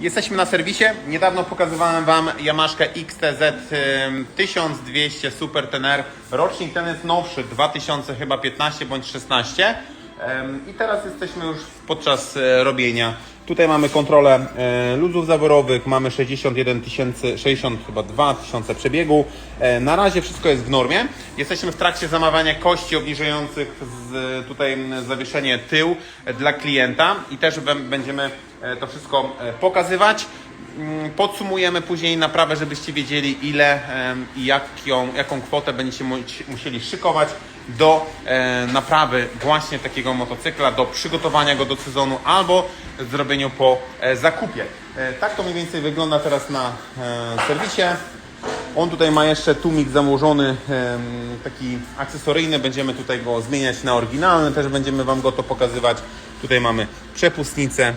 Jesteśmy na serwisie. Niedawno pokazywałem Wam Yamaszkę XTZ ym, 1200 Super Tener. Rocznik ten jest nowszy, 2000 chyba 15 bądź 16. I teraz jesteśmy już podczas e, robienia. Tutaj mamy kontrolę e, luzów zaworowych, mamy 61 tysięcy, 60 chyba 2 tysiące przebiegu. E, Na razie wszystko jest w normie. Jesteśmy w trakcie zamawiania kości obniżających z tutaj zawieszenie tył dla klienta i też bę- będziemy to wszystko pokazywać. Mm, Podsumujemy później naprawę, żebyście wiedzieli ile i jaką, jaką kwotę będziecie mu- musieli szykować do e, naprawy właśnie takiego motocykla, do przygotowania go do sezonu albo zrobieniu po e, zakupie. E, tak to mniej więcej wygląda teraz na serwisie. On tutaj ma jeszcze tłumik założony, taki akcesoryjny. Będziemy tutaj go zmieniać na oryginalny, też będziemy Wam go to pokazywać. Tutaj mamy przepustnicę,